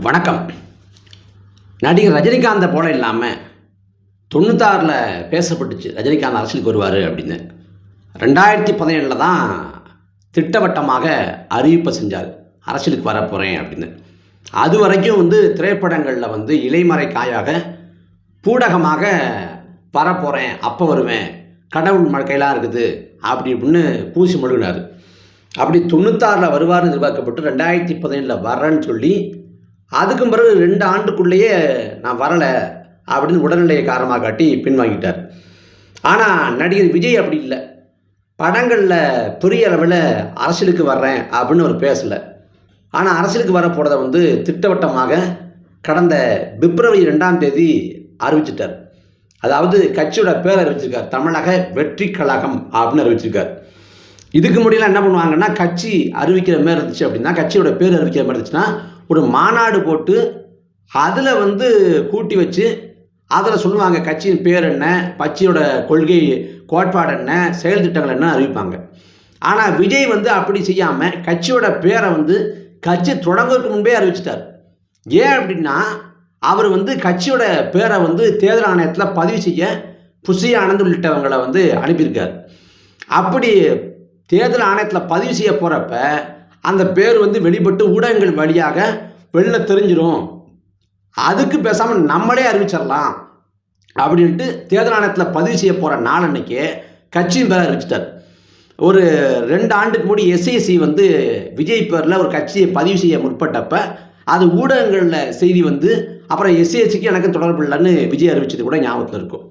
வணக்கம். நடிகர் ரஜினிகாந்தை போல இல்லாமல் தொண்ணூத்தாறில் பேசப்பட்டுச்சு. ரஜினிகாந்த் அரசியலுக்கு வருவார் அப்படின்னு. ரெண்டாயிரத்தி பதினேழில் தான் திட்டவட்டமாக அறிவிப்பை செஞ்சார். அரசியலுக்கு வர போகிறேன் அப்படின்னு. அது வரைக்கும் வந்து திரைப்படங்களில் வந்து இலைமறை காயாக பூடகமாக வரப்போகிறேன் அப்போ வருவேன் கடவுள் ம- இருக்குது அப்படி இப்படின்னு பூசி முழுகினார். அப்படி தொண்ணூத்தாறில் வருவார்னு எதிர்பார்க்கப்பட்டு ரெண்டாயிரத்தி பதினேழில் வரேன்னு சொல்லி அதுக்கும் பிறகு ரெண்டு ஆண்டுக்குள்ளேயே நான் வரலை அப்படின்னு உடல்நிலையை காரணமாக காட்டி பின்வாங்கிட்டார். ஆனால் நடிகர் விஜய் அப்படி இல்லை. படங்களில் பெரிய அளவில் அரசியலுக்கு வர்றேன் அப்படின்னு அவர் பேசலை. ஆனால் அரசியலுக்கு வர போகிறத வந்து திட்டவட்டமாக கடந்த பிப்ரவரி ரெண்டாம் தேதி அறிவிச்சிட்டார். அதாவது கட்சியோட பேர் அறிவிச்சிருக்கார். தமிழக வெற்றி கழகம் அப்படின்னு அறிவிச்சிருக்கார். இதுக்கு முடியல என்ன பண்ணுவாங்கன்னா கட்சி அறிவிக்கிற மாதிரி இருந்துச்சு அப்படின்னா கட்சியோட பேர் அறிவிக்கிற மாதிரி இருந்துச்சுன்னா ஒரு மாநாடு போட்டு அதில் வந்து கூட்டி வச்சு அதில் சொல்லுவாங்க கட்சியின் பேர் என்ன? கட்சியோட கொள்கை கோட்பாடு என்ன? செயல் திட்டங்கள் என்ன அறிவிப்பாங்க. ஆனால் விஜய் வந்து அப்படி செய்யாமல் கட்சியோட பேரை வந்து கட்சி தொடங்குறதுக்கு முன்பே அறிவிச்சிட்டார். ஏன் அப்படின்னா அவர் வந்து கட்சியோட பேரை வந்து தேர்தல் ஆணையத்தில் பதிவு செய்ய புசி ஆனந்த் உள்ளிட்டவங்களை வந்து அனுப்பியிருக்கார். அப்படி தேர்தல் ஆணையத்தில் பதிவு செய்ய போகிறப்ப அந்த பேர் வந்து வெளிப்பட்டு ஊடகங்கள் வழியாக வெளில தெரிஞ்சிடும் அதுக்கு பேசாமல் நம்மளே அறிவிச்சிடலாம் அப்படின்ட்டு தேர்தல் ஆணையத்தில் பதிவு செய்ய போகிற நாள் அன்னைக்கு கட்சியின் பேரை அறிவிச்சிட்டார். ஒரு ரெண்டு ஆண்டுக்கு முடி எஸ்ஐசி வந்து விஜய் பேரில் ஒரு கட்சியை பதிவு செய்ய முற்பட்டப்ப அது ஊடகங்களில் செய்தி வந்து அப்புறம் எஸ்சிஎஸ்சிக்கு எனக்கு தொடர்பு இல்லைன்னு விஜய் அறிவிச்சது கூட ஞாபகத்தில் இருக்கும்.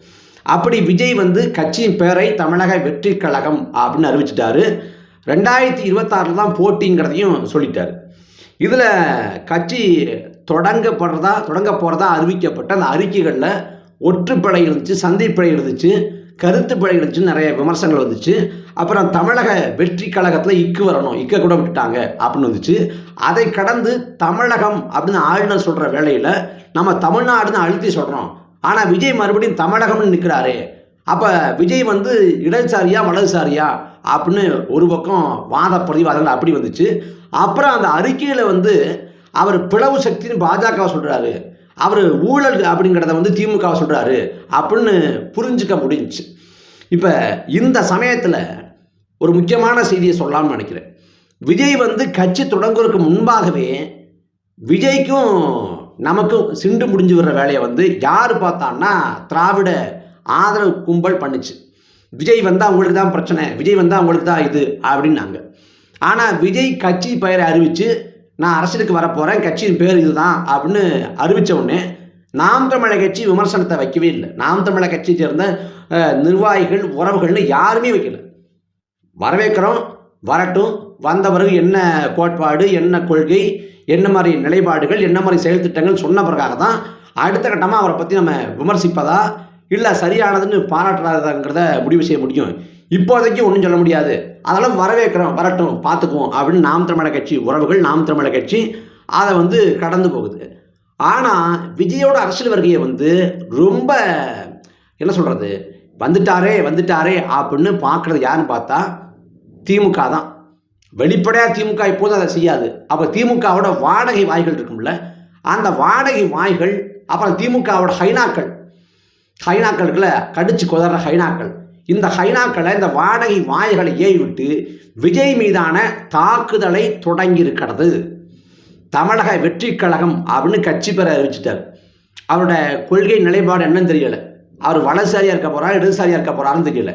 அப்படி விஜய் வந்து கட்சியின் பெயரை தமிழக வெற்றி கழகம் அப்படின்னு அறிவிச்சிட்டாரு. ரெண்டாயிரத்தி இருபத்தாறில் தான் போட்டிங்கிறதையும் சொல்லிட்டார். இதில் கட்சி தொடங்கப்படுறதா தொடங்க போகிறதா அறிவிக்கப்பட்ட அந்த அறிக்கைகளில் ஒற்றுப்படை இருந்துச்சு சந்திப்படை இருந்துச்சு கருத்து பிழை இருந்துச்சு நிறைய விமர்சனங்கள் வந்துச்சு. அப்புறம் தமிழக வெற்றி கழகத்தில் இக்கு வரணும் இக்க கூட விட்டுட்டாங்க அப்படின்னு வந்துச்சு. அதை கடந்து தமிழகம் அப்படின்னு ஆளுநர் சொல்கிற வேலையில் நம்ம தமிழ்நாடுன்னு அழுத்தி சொல்கிறோம் ஆனால் விஜய் மறுபடியும் தமிழகம்னு நிற்கிறாரு அப்போ விஜய் வந்து இடதுசாரியா வலதுசாரியா? அப்படின்னு ஒரு பக்கம் வாத பிரதிவாதங்கள் அப்படி வந்துச்சு. அப்புறம் அந்த அறிக்கையில் வந்து அவர் பிளவு சக்தின்னு பாஜக சொல்கிறாரு அவர் ஊழல் அப்படிங்கிறத வந்து திமுக சொல்கிறாரு அப்படின்னு புரிஞ்சுக்க முடிஞ்சுச்சு. இப்போ இந்த சமயத்தில் ஒரு முக்கியமான செய்தியை சொல்லலாம்னு நினைக்கிறேன். விஜய் வந்து கட்சி தொடங்குறதுக்கு முன்பாகவே விஜய்க்கும் நமக்கும் சிண்டு முடிஞ்சு வர்ற வேலையை வந்து யார் பார்த்தான்னா திராவிட ஆதரவு கும்பல் பண்ணுச்சு. விஜய் வந்தால் உங்களுக்கு தான் பிரச்சனை விஜய் வந்தால் உங்களுக்கு தான் இது அப்படின்னாங்க. ஆனால் விஜய் கட்சி பெயரை அறிவித்து நான் அரசியலுக்கு வரப்போகிறேன் கட்சியின் பேர் இதுதான் அப்படின்னு அறிவித்த உடனே நாம் தமிழக கட்சி விமர்சனத்தை வைக்கவே இல்லை. நாம் தமிழக கட்சியை சேர்ந்த நிர்வாகிகள் உறவுகள்னு யாருமே வைக்கல. வரவேற்கிறோம் வரட்டும் வந்த பிறகு என்ன கோட்பாடு என்ன கொள்கை என்ன மாதிரி நிலைப்பாடுகள் என்ன மாதிரி செயல் திட்டங்கள் சொன்ன பிறகாக தான் அடுத்த கட்டமாக அவரை பற்றி நம்ம விமர்சிப்பதா இல்லை சரியானதுன்னு பாராட்டுறதாங்கிறத முடிவு செய்ய முடியும். இப்போதைக்கு ஒன்றும் சொல்ல முடியாது. அதெல்லாம் வரவேற்கிறோம் வரட்டும் பார்த்துக்குவோம் அப்படின்னு நாம் தமிழக கட்சி உறவுகள் நாம் தமிழக கட்சி அதை வந்து கடந்து போகுது. ஆனால் விஜயோட அரசியல் வருகையை வந்து ரொம்ப என்ன சொல்கிறது வந்துட்டாரே வந்துட்டாரே அப்படின்னு பார்க்குறது யாருன்னு பார்த்தா திமுக தான். வெளிப்படையாக திமுக இப்போதும் அதை செய்யாது. அப்போ திமுகவோட வாடகை வாய்கள் இருக்கும்ல அந்த வாடகை வாய்கள் அப்புறம் திமுகவோட ஹைனாக்கள் ஹைனாக்களுக்குள்ள கடிச்சு குதற ஹைனாக்கள். இந்த ஹைனாக்களை இந்த வாடகை வாய்களை ஏவி விட்டு விஜய் மீதான தாக்குதலை தொடங்கி இருக்கிறது தமிழக வெற்றி கழகம் அப்படின்னு கட்சி பெற அறிவிச்சிட்டார். அவரோட கொள்கை நிலைப்பாடு என்னன்னு தெரியல. அவர் வலசாரியாக இருக்க போறாரா இடதுசாரியாக இருக்க போகிறாருன்னு தெரியல.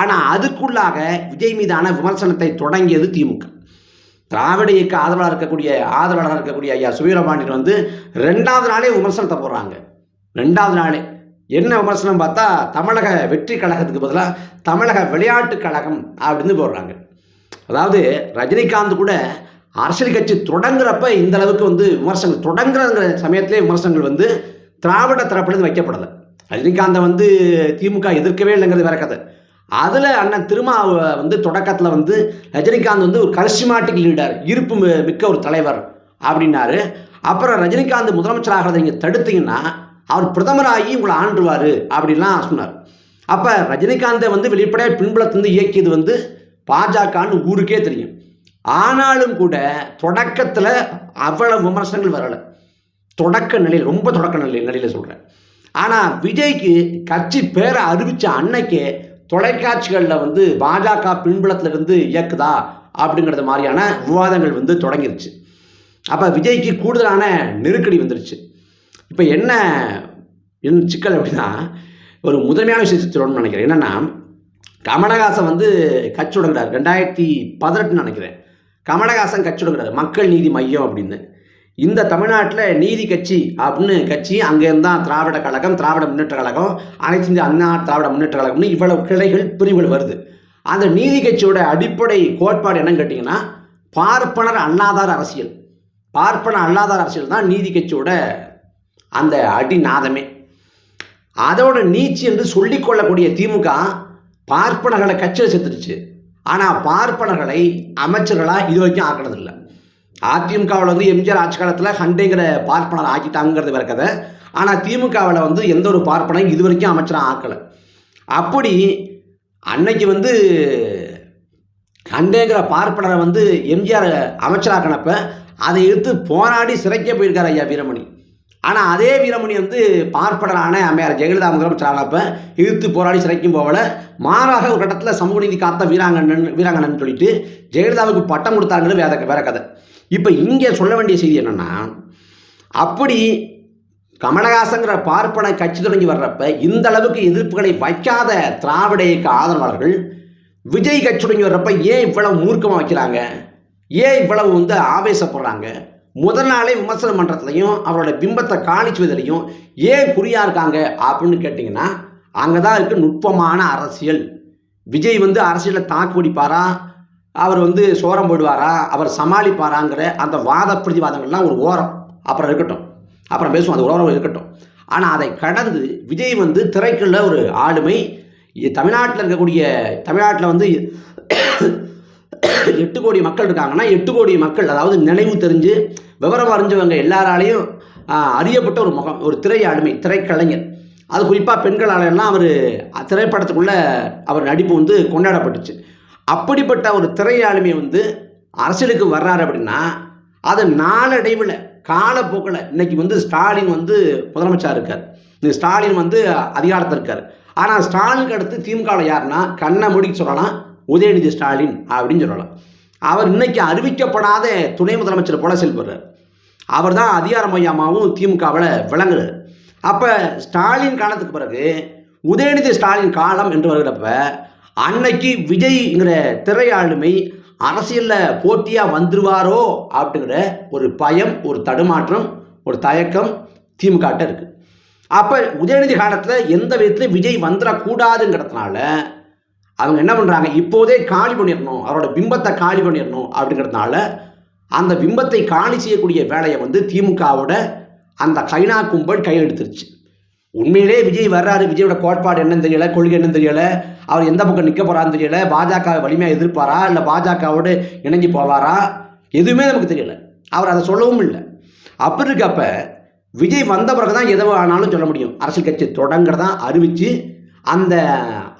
ஆனால் அதுக்குள்ளாக விஜய் மீதான விமர்சனத்தை தொடங்கியது திமுக. திராவிட இயக்க ஆதரவாளர் இருக்கக்கூடிய ஆதரவாளராக இருக்கக்கூடிய ஐயா சுவீரபாண்டியன் வந்து ரெண்டாவது நாளே விமர்சனத்தை போடுறாங்க. ரெண்டாவது நாளே. என்ன விமர்சனம் பார்த்தா தமிழக வெற்றி கழகத்துக்கு பதிலாக தமிழக விளையாட்டு கழகம் அப்படின்னு போடுறாங்க. அதாவது ரஜினிகாந்த் கூட அரசியல் கட்சி தொடங்குறப்ப இந்த அளவுக்கு வந்து விமர்சனங்கள் தொடங்குறங்கிற சமயத்திலே விமர்சனங்கள் வந்து திராவிட தரப்புலேருந்து வைக்கப்படலை. ரஜினிகாந்தை வந்து திமுக எதிர்க்கவே இல்லைங்கிறது வேற கதை. அதில் அண்ணன் திருமா வந்து தொடக்கத்தில் வந்து ரஜினிகாந்த் வந்து ஒரு கரிஸ்மாட்டிக் லீடர் இருப்பு மிக்க ஒரு தலைவர் அப்படின்னாரு. அப்புறம் ரஜினிகாந்த் முதலமைச்சராகிறத நீங்கள் தடுத்தீங்கன்னா அவர் பிரதமராகி உங்களை ஆண்டுவார் அப்படின்லாம் சொன்னார். அப்போ ரஜினிகாந்தை வந்து வெளிப்படையாக பின்புலத்திலிருந்து இயக்கியது வந்து பாஜகன்னு ஊருக்கே தெரியும். ஆனாலும் கூட தொடக்கத்தில் அவ்வளவு விமர்சனங்கள் வரலை. தொடக்க நிலையில் ரொம்ப தொடக்க நிலை நிலையில் சொல்கிறேன் ஆனால் விஜய்க்கு கட்சி பேரை அறிவித்த அன்னைக்கே தொலைக்காட்சிகளில் வந்து பாஜக பின்புலத்துல இருந்து இயக்குதா அப்படிங்கிறது மாதிரியான விவாதங்கள் வந்து தொடங்கிருச்சு. அப்போ விஜய்க்கு கூடுதலான நெருக்கடி வந்துருச்சு. இப்போ என்ன என்ன சிக்கல் அப்படின்னா ஒரு முதன்மையான விஷயத்தை சொல்லணும்னு நினைக்கிறேன். என்னென்னா கமலஹாசன் வந்து கட்சி தொடங்குறாரு. ரெண்டாயிரத்தி பதினெட்டுன்னு நினைக்கிறேன். கமலஹாசன் கட்சி தொடங்குறாரு. மக்கள் நீதி மையம் அப்படின்னு. இந்த தமிழ்நாட்டில் நீதி கட்சி அப்படின்னு கட்சி அங்கேருந்து தான் திராவிட கழகம் திராவிட முன்னேற்ற கழகம் அனைத்து இந்திய அண்ணா திராவிட முன்னேற்ற கழகம்னு இவ்வளவு கிளைகள் பிரிவுகள் வருது. அந்த நீதி கட்சியோட அடிப்படை கோட்பாடு என்னன்னு கேட்டிங்கன்னா பார்ப்பனர் அல்லாதார் அரசியல். பார்ப்பன அல்லாதார் அரசியல் தான் நீதி கட்சியோட அந்த அடிநாதமே. அதோட நீச்சி என்று சொல்லிக்கொள்ளக்கூடிய திமுக பார்ப்பனர்களை கட்சியில் செத்துருச்சு ஆனால் பார்ப்பனர்களை அமைச்சர்களாக இது வரைக்கும் ஆக்கினதில்லை. அதிமுகவில் வந்து எம்ஜிஆர் ஆட்சி காலத்தில் ஹண்டேங்கிற பார்ப்பனர் ஆக்கிட்டாங்கிறது வேற கதை. ஆனால் திமுகவில் வந்து எந்த ஒரு பார்ப்பனையும் இது வரைக்கும் அமைச்சராக ஆக்கலை. அப்படி அன்னைக்கு வந்து ஹண்டேங்கிற பார்ப்பனரை வந்து எம்ஜிஆர் அமைச்சராக்கினப்ப அதை எடுத்து போராடி சிறைக்க போயிருக்கார் ஐயா வீரமணி. ஆனால் அதே வீரமணி வந்து பார்ப்பனரான அம்மையார் ஜெயலலிதா முதலமைச்சரானப்ப இழுத்து போராடி சிறைக்கும் போகல. மாறாக ஒரு கட்டத்தில் சமூக நீதி காத்த வீராங்கண்ணன் வீராங்கண்ணன் சொல்லிட்டு ஜெயலலிதாவுக்கு பட்டம் கொடுத்தாங்கிறது வேற வேற கதை. இப்போ இங்கே சொல்ல வேண்டிய செய்தி என்னென்னா அப்படி கமலஹாசங்கிற பார்ப்பன கட்சி தொடங்கி வர்றப்ப இந்த அளவுக்கு எதிர்ப்புகளை வைக்காத திராவிட இயக்க ஆதரவாளர்கள் விஜய் கட்சி தொடங்கி வர்றப்ப ஏன் இவ்வளவு மூர்க்கமாக வைக்கிறாங்க? ஏன் இவ்வளவு வந்து ஆவேசப்படுறாங்க? முதல் நாளே விமர்சன மன்றத்துலையும் அவரோட பிம்பத்தை காணிச்சுவதிலையும் ஏன் குறியா இருக்காங்க அப்படின்னு கேட்டிங்கன்னா அங்கே தான் இருக்குது நுட்பமான அரசியல். விஜய் வந்து அரசியலை தாக்கு பிடிப்பாரா? அவர் வந்து சோரம் போயிடுவாரா அவர் சமாளிப்பாராங்கிற அந்த வாத பிரதிவாதங்கள்லாம் ஒரு ஓரம். அப்புறம் இருக்கட்டும். அப்புறம் பேசுவோம். அது ஓரம் இருக்கட்டும். ஆனால் அதை கடந்து விஜய் வந்து திரைக்குள்ள ஒரு ஆளுமை தமிழ்நாட்டில் இருக்கக்கூடிய தமிழ்நாட்டில் வந்து எட்டு கோடி மக்கள் இருக்காங்கன்னா எட்டு கோடி மக்கள் அதாவது நினைவு தெரிஞ்சு விவரம் அறிஞ்சவங்க எல்லாராலையும் அறியப்பட்ட ஒரு முகம் ஒரு திரை ஆளுமை திரைக்கலைஞர். அது குறிப்பாக பெண்களாலெல்லாம் அவர் திரைப்படத்துக்குள்ளே அவர் நடிப்பு வந்து கொண்டாடப்பட்டுச்சு. அப்படிப்பட்ட ஒரு திரையாளுமை வந்து அரசியலுக்கு வர்றாரு அப்படின்னா அதை நாளடைவில் காலப்போக்கில் இன்னைக்கு வந்து ஸ்டாலின் வந்து முதலமைச்சர் இருக்கார். இந்த ஸ்டாலின் வந்து அதிகாரத்தில் இருக்கார். ஆனால் ஸ்டாலினுக்கு அடுத்து திமுகவில் யாருன்னா கண்ணை மூடிக்கு சொல்லலாம் உதயநிதி ஸ்டாலின் அப்படின்னு சொல்லலாம். அவர் இன்னைக்கு அறிவிக்கப்படாத துணை முதலமைச்சர் போல செயல்படுறார் அவர் தான் அதிகார மையமாகவும் திமுகவில் விளங்குறார். அப்போ ஸ்டாலின் காலத்துக்கு பிறகு உதயநிதி ஸ்டாலின் காலம் என்று வருகிறப்ப அன்னைக்கு விஜய்ங்கிற திரையாளுமை அரசியலில் போட்டியாக வந்துருவாரோ அப்படிங்கிற ஒரு பயம் ஒரு தடுமாற்றம் ஒரு தயக்கம் திமுகட்ட இருக்குது அப்போ உதயநிதி காலத்தில் எந்த விதத்துலையும் விஜய் வந்துடக்கூடாதுங்கிறதுனால அவங்க என்ன பண்ணுறாங்க இப்போதே காலி பண்ணிடணும். அவரோட பிம்பத்தை காலி பண்ணிடணும் அப்படிங்கிறதுனால அந்த பிம்பத்தை காலி செய்யக்கூடிய வேலையை வந்து திமுகவோட அந்த கைனா கும்பல் கையில் எடுத்துருச்சு. உண்மையிலே விஜய் வர்றாரு. விஜயோட கோட்பாடு என்னன்னு தெரியல கொள்கை என்னன்னு தெரியல அவர் எந்த பக்கம் நிற்க போகிறான்னு தெரியல பாஜக வலிமையாக எதிர்ப்பாரா இல்லை பாஜகவோடு இணைஞ்சு போவாரா? எதுவுமே நமக்கு தெரியல. அவர் அதை சொல்லவும் இல்லை. அப்படி இருக்கப்ப விஜய் வந்த பிறகு தான் எதுவும் ஆனாலும் சொல்ல முடியும். அரசியல் கட்சி தொடங்குறதா அறிவித்து அந்த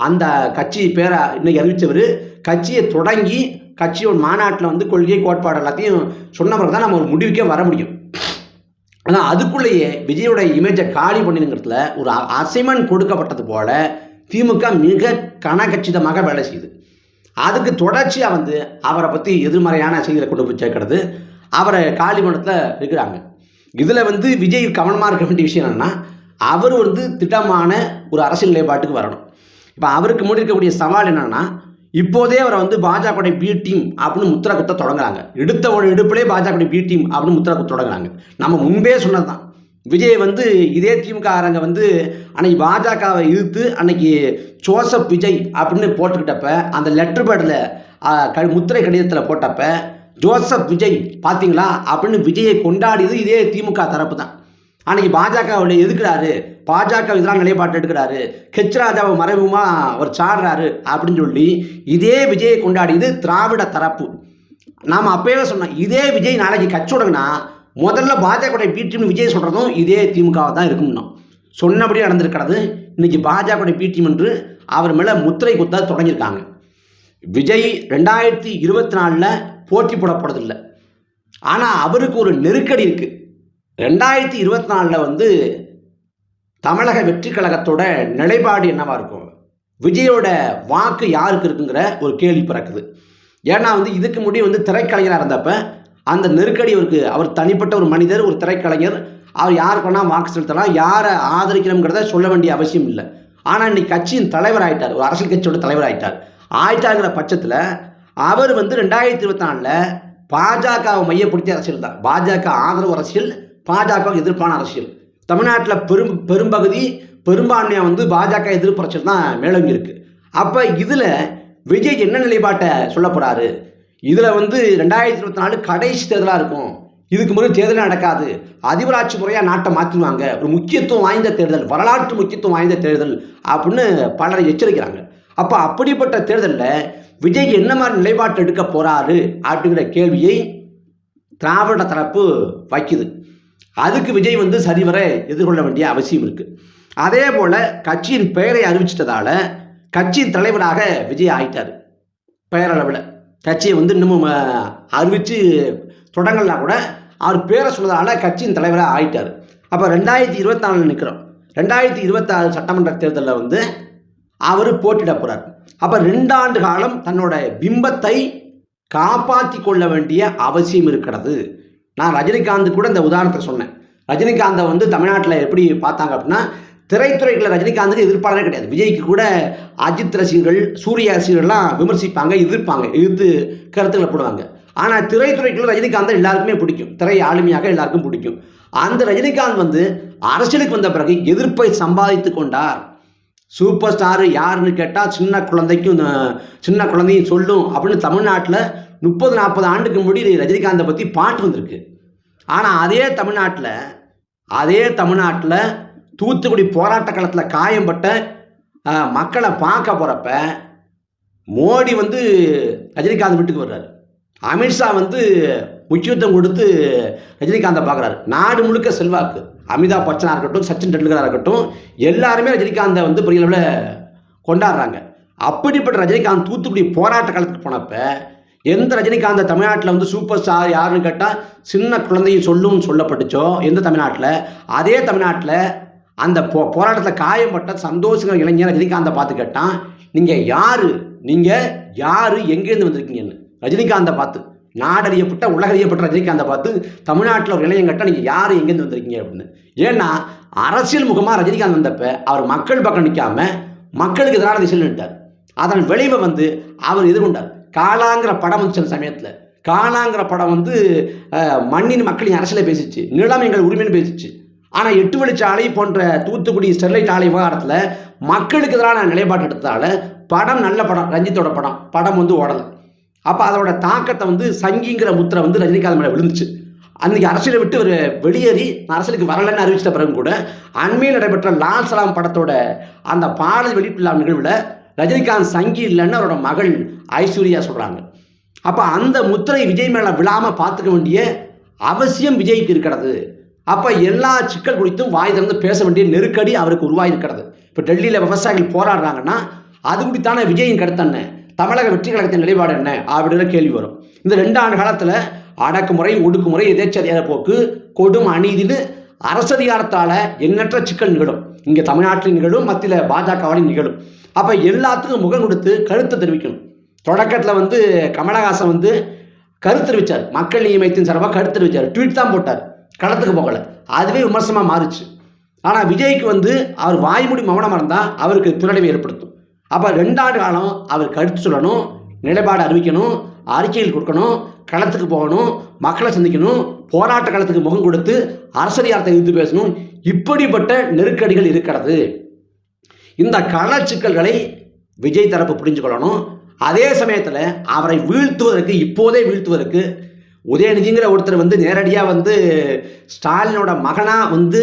அந்த கட்சி பேரை இன்னைக்கு அறிவித்தவர் கட்சியை தொடங்கி கட்சியோட மாநாட்டில் வந்து கொள்கை கோட்பாடு எல்லாத்தையும் சொன்ன பிறகு தான் நம்ம ஒரு முடிவுக்கே வர முடியும். ஆனால் அதுக்குள்ளேயே விஜயோட இமேஜை காலி பண்ணினுங்கிறதுல ஒரு அசைன்மெண்ட் கொடுக்கப்பட்டது போல திமுக மிக கனகச்சிதமாக வேலை செய்யுது. அதுக்கு தொடர்ச்சியாக வந்து அவரை பற்றி எதிர்மறையான செய்திகளை கொண்டு போய் சேர்க்கறது. அவரை காலி பண்ணத்தில் இருக்கிறாங்க. இதில் வந்து விஜய் கவனமாக இருக்க வேண்டிய விஷயம் என்னென்னா அவர் வந்து திட்டமான ஒரு அரசியல் நிலைப்பாட்டுக்கு வரணும். இப்போ அவருக்கு முன்னாடி இருக்கக்கூடிய சவால் என்னென்னா இப்போதே அவரை வந்து பாஜக பி டீம் அப்படின்னு முத்திர குத்த தொடங்குறாங்க. எடுத்த ஒரு இடுப்பிலே பாஜக பி டீம் அப்படின்னு முத்திர குத்த தொடங்குறாங்க. நம்ம முன்பே சொன்னது தான் விஜய் வந்து இதே திமுகாரங்க வந்து அன்னைக்கு பாஜகவை இழுத்து அன்னைக்கு ஜோசப் விஜய் அப்படின்னு போட்டுக்கிட்டப்ப அந்த லெட்டர் பேடில் முத்திரை கடிதத்தில் போட்டப்ப ஜோசப் விஜய் பார்த்தீங்களா அப்படின்னு விஜயை கொண்டாடியது இதே திமுக தரப்பு தான் அன்னைக்கு பாஜக எதுக்குறாரு? பாஜக இதெல்லாம் நிலைப்பாட்டு எடுக்கிறாரு. ஹெச் ராஜாவை மறைமுகமா அவர் சாடுறாரு அப்படின்னு சொல்லி இதே விஜயை கொண்டாடியது திராவிட தரப்பு. நாம் அப்பவே சொன்னோம் இதே விஜய் நாளைக்கு கச்சோடங்கன்னா முதல்ல பாஜகவுடைய பீட்டிம்னு விஜய் சொல்கிறதும் இதே திமுகவாக தான் இருக்கும்னா. சொன்னபடியே நடந்திருக்கிறது. இன்னைக்கு பாஜகவுடைய பீட்டிம் என்று அவர் மேலே முத்திரை குத்த தொடங்கியிருக்காங்க. விஜய் ரெண்டாயிரத்தி இருபத்தி நாலில் போட்டி போடப்படுறதில்லை ஆனால் அவருக்கு ஒரு நெருக்கடி இருக்குது ரெண்டாயிரத்தி இருபத்தி நாலில் வந்து தமிழக வெற்றி கழகத்தோட நிலைப்பாடு என்னவா இருக்கும்? விஜயோட வாக்கு யாருக்கு இருக்குங்கிற ஒரு கேள்வி பிறக்குது. ஏன்னா வந்து இதுக்கு முன்னாடி வந்து திரைக்கலைஞராக இருந்தப்ப அந்த நெருக்கடி அவருக்கு அவர் தனிப்பட்ட ஒரு மனிதர் ஒரு திரைக்கலைஞர் அவர் யாருக்கு வேணால் வாக்கு செலுத்தலாம் யாரை ஆதரிக்கணுங்கிறத சொல்ல வேண்டிய அவசியம் இல்லை. ஆனால் இன்னைக்கு கட்சியின் தலைவர் ஆயிட்டார் ஒரு அரசியல் கட்சியோட தலைவர் ஆயிட்டார். ஆயிட்டாங்கிற பட்சத்தில் அவர் வந்து ரெண்டாயிரத்தி இருபத்தி நாலில் பாஜகவை மையப்படுத்திய அரசியல் தான். பாஜக ஆதரவு அரசியல் பாஜக எதிர்ப்பான அரசியல். தமிழ்நாட்டில் பெரும் பெரும்பகுதி பெரும்பான்மையாக வந்து பாஜக எதிர்ப்பு அரசியல் தான் மேலோங்கி இருக்கு. அப்போ இதில் விஜய் என்ன நிலைப்பாட்டை சொல்லப்படுறாரு போகிறாரு இதில் வந்து ரெண்டாயிரத்தி இருபத்தி நாலு கடைசி தேர்தலாக இருக்கும். இதுக்கு முறை தேர்தலே நடக்காது. அதிபராட்சி முறையாக நாட்டை மாற்றிடுவாங்க ஒரு முக்கியத்துவம் வாய்ந்த தேர்தல் வரலாற்று முக்கியத்துவம் வாய்ந்த தேர்தல் அப்படின்னு பலரை எச்சரிக்கிறாங்க. அப்போ அப்படிப்பட்ட தேர்தலில் விஜய் என்ன மாதிரி நிலைப்பாட்டு எடுக்க போகிறாரு அப்படிங்கிற கேள்வியை திராவிட தரப்பு வைக்குது. அதுக்கு விஜய் வந்து சரிவர எதிர்கொள்ள வேண்டிய அவசியம் இருக்குது அதே போல் கட்சியின் பெயரை அறிவிச்சிட்டதால கட்சியின் தலைவராக விஜய் ஆயிட்டார். பெயரளவில். கட்சியை வந்து இன்னமும் அறிவித்து தொடங்கலனா கூட அவர் பேரை சொன்னதால கட்சியின் தலைவராக ஆயிட்டார். அப்போ ரெண்டாயிரத்தி இருபத்தாலில் நிற்கிறோம் ரெண்டாயிரத்தி இருபத்தாறு சட்டமன்ற தேர்தலில் வந்து அவர் போட்டியிட போகிறார் அப்போ ரெண்டாண்டு காலம் தன்னோட பிம்பத்தை காப்பாற்றி கொள்ள வேண்டிய அவசியம் இருக்கிறது. நான் ரஜினிகாந்த் கூட இந்த உதாரணத்தை சொன்னேன். ரஜினிகாந்தை வந்து தமிழ்நாட்டில் எப்படி பார்த்தாங்க அப்படின்னா திரைத்துறைகளில் ரஜினிகாந்துக்கு எதிர்ப்பாளரே கிடையாது. விஜய்க்கு கூட அஜித் ரசிகர்கள் சூரிய ரசிகர்கள்லாம் விமர்சிப்பாங்க எதிர்ப்பாங்க எதிர்த்து கருத்துக்களை போடுவாங்க. ஆனால் திரைத்துறைக்குள்ள ரஜினிகாந்தை எல்லாருக்குமே பிடிக்கும். திரை ஆளுமையாக எல்லாருக்கும் பிடிக்கும். அந்த ரஜினிகாந்த் வந்து அரசியலுக்கு வந்த பிறகு எதிர்ப்பை சம்பாதித்து கொண்டார். சூப்பர் ஸ்டார் யாருன்னு கேட்டால் சின்ன குழந்தைக்கும் சின்ன குழந்தையும் சொல்லும் அப்படின்னு தமிழ்நாட்டில் முப்பது நாற்பது ஆண்டுக்கு முன்னாடி ரஜினிகாந்தை பற்றி பாட்டு வந்திருக்கு. ஆனால் அதே தமிழ்நாட்டில் அதே தமிழ்நாட்டில் தூத்துக்குடி போராட்ட காலத்தில் காயம்பட்ட மக்களை பார்க்க போகிறப்ப மோடி வந்து ரஜினிகாந்த் வீட்டுக்கு வர்றாரு. அமித்ஷா வந்து முக்கியத்துவம் கொடுத்து ரஜினிகாந்தை பார்க்குறாரு. நாடு முழுக்க செல்வாக்கு. அமிதாப் பச்சனாக இருக்கட்டும் சச்சின் டெண்டுல்கராக இருக்கட்டும் எல்லாருமே ரஜினிகாந்தை வந்து பெரிய அளவில் கொண்டாடுறாங்க. அப்படிப்பட்ட ரஜினிகாந்த் தூத்துக்குடி போராட்ட காலத்துக்கு போனப்போ எந்த ரஜினிகாந்தை தமிழ்நாட்டில் வந்து சூப்பர் ஸ்டார் யாருன்னு கேட்டால் சின்ன குழந்தையும் சொல்லும்னு சொல்லப்பட்டுச்சோ எந்த தமிழ்நாட்டில்? அதே தமிழ்நாட்டில் அந்த போ போராட்டத்தில் காயப்பட்ட சந்தோஷங்கிற இளைஞர் ரஜினிகாந்தை பார்த்து கேட்டான் நீங்கள் யார்? நீங்கள் யார்? எங்கேருந்து வந்திருக்கீங்கன்னு. ரஜினிகாந்தை பார்த்து நாடறியப்பட்ட உலகறியப்பட்ட ரஜினிகாந்தை பார்த்து தமிழ்நாட்டில் ஒரு இளைஞன் கேட்டால் நீங்கள் யார்? எங்கேருந்து வந்திருக்கீங்க அப்படின்னு. ஏன்னா அரசியல் முகமாக ரஜினிகாந்த் வந்தப்ப அவர் மக்கள் பக்கம் நிற்காம மக்களுக்கு எதிரான திசையில் நின்றார் அதன் விளைவை வந்து அவர் எதிர்கொண்டார். காலாங்கிற படம் வந்துச்சு அந்த சமயத்தில். காலாங்கிற படம் வந்து மண்ணின் மக்களின் அரசியலை பேசிச்சு நிலம் எங்கள் உரிமைன்னு பேசிச்சு. ஆனால் எட்டு வழிச்சாலை போன்ற தூத்துக்குடி ஸ்டெர்லைட் ஆலை விவகாரத்தில் மக்களுக்கு எதிரான நிலைப்பாடு எடுத்தால படம் நல்ல படம் ரஞ்சித்தோட படம். படம் வந்து ஓடலை. அப்போ அதோட தாக்கத்தை வந்து சங்கிங்கிற முத்திரை வந்து ரஜினிகாந்த் மேலே விழுந்துச்சு. அன்றைக்கி அரசியலை விட்டு ஒரு வெளியேறி அரசியலுக்கு வரலைன்னு அறிவிச்சிட்ட பிறகு கூட அண்மையில் நடைபெற்ற லால் சலாம் படத்தோட அந்த பாடல் வெளியிட்டுள்ள நிகழ்வில் ரஜினிகாந்த் சங்கி இல்லைன்னு அவரோட மகள் ஐஸ்வர்யா சொல்கிறாங்க அப்போ அந்த முத்திரை விஜய் மேலே விழாமல் பார்த்துக்க வேண்டிய அவசியம் விஜய்க்கு இருக்கிறது. அப்போ எல்லா சிக்கல் குறித்தும் வாய் திறந்து பேச வேண்டிய நெருக்கடி அவருக்கு உருவாகிருக்கிறது இப்போ டெல்லியில் விவசாயிகள் போராடுறாங்கன்னா அது குறித்தான விஜயின் கருத்து என்ன? தமிழக வெற்றி கழகத்தின் நிலைப்பாடு என்ன? அப்படிங்கிற கேள்வி வரும். இந்த ரெண்டு ஆண்டு காலத்தில் அடக்குமுறை ஒடுக்குமுறை எதேச்சதிகார போக்கு கொடும் அநீதின்னு அரசதிகாரத்தால் எண்ணற்ற சிக்கல் நிகழும். இங்கே தமிழ்நாட்டில் நிகழும் மத்தியில் பாஜகவாலையும் நிகழும். அப்போ எல்லாத்துக்கும் முகம் கொடுத்து கருத்தை தெரிவிக்கணும். தொடக்கத்தில் வந்து கமலஹாசன் வந்து கருத்து தெரிவித்தார் மக்கள் நியமனத்தின் சார்பாக கருத்து தெரிவித்தார் ட்வீட் தான் போட்டார். களத்துக்கு போகலை. அதுவே விமர்சனமாக மாறுச்சு. ஆனால் விஜய்க்கு வந்து அவர் வாய்மொழி மௌனமாக இருந்தால் அவருக்கு பின்னடைவை ஏற்படுத்தும். அப்போ ரெண்டாண்டு காலம் அவர் கருத்து சொல்லணும் நிலைப்பாடு அறிவிக்கணும் அறிக்கைகள் கொடுக்கணும் களத்துக்கு போகணும் மக்களை சந்திக்கணும் போராட்ட களத்துக்கு முகம் கொடுத்து அரசடியாரத்தை எதிர்த்து பேசணும். இப்படிப்பட்ட நெருக்கடிகள் இருக்கிறது. இந்த கள சிக்கல்களை விஜய் தரப்பு புரிஞ்சு கொள்ளணும். அதே சமயத்தில் அவரை வீழ்த்துவதற்கு இப்போதே வீழ்த்துவதற்கு உதயநிதிங்கிற ஒருத்தர் வந்து நேரடியாக வந்து ஸ்டாலினோட மகனாக வந்து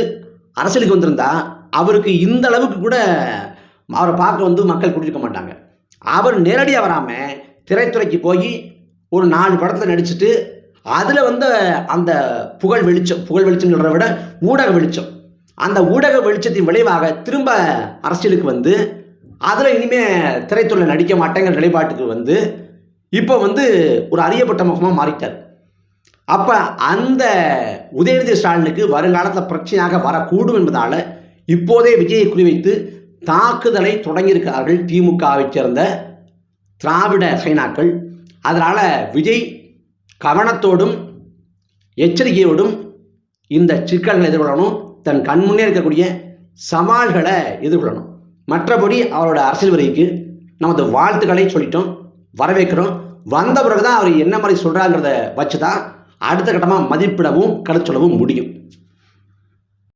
அரசியலுக்கு வந்திருந்தா அவருக்கு இந்த அளவுக்கு கூட அவரை பார்க்க வந்து மக்கள் குடியிருக்க மாட்டாங்க. அவர் நேரடியாக வராமல் திரைத்துறைக்கு போய் ஒரு நாலு படத்தில் நடிச்சுட்டு அதில் வந்து அந்த புகழ் வெளிச்சம் புகழ் வெளிச்சம் சொல்கிறத விட ஊடக வெளிச்சம். அந்த ஊடக வெளிச்சத்தின் விளைவாக திரும்ப அரசியலுக்கு வந்து அதில் இனிமேல் திரைத்துறையில் நடிக்க மாட்டேங்கிற நிலைப்பாட்டுக்கு வந்து இப்போ வந்து ஒரு அறியப்பட்ட முகமாக மாறிட்டார். அப்போ அந்த உதயநிதி ஸ்டாலினுக்கு வருங்காலத்தில் பிரச்சனையாக வரக்கூடும் என்பதால் இப்போதே விஜயை குறிவைத்து தாக்குதலை தொடங்கியிருக்கிறார்கள் திமுகவைச் சேர்ந்த திராவிட சைனாக்கள் அதனால் விஜய் கவனத்தோடும் எச்சரிக்கையோடும் இந்த சிக்கல்களை எதிர்கொள்ளணும். தன் கண்முன்னே இருக்கக்கூடிய சவால்களை எதிர்கொள்ளணும். மற்றபடி அவரோட அரசியல் வரைக்கு நமது வாழ்த்துக்களை சொல்லிட்டோம் வரவேற்கிறோம். வந்த பிறகு தான் அவர் என்ன மாதிரி சொல்கிறாங்கிறத வச்சு தான் அடுத்த கட்டமாக மதிப்பிடவும் கருத்து சொல்லவும் முடியும்.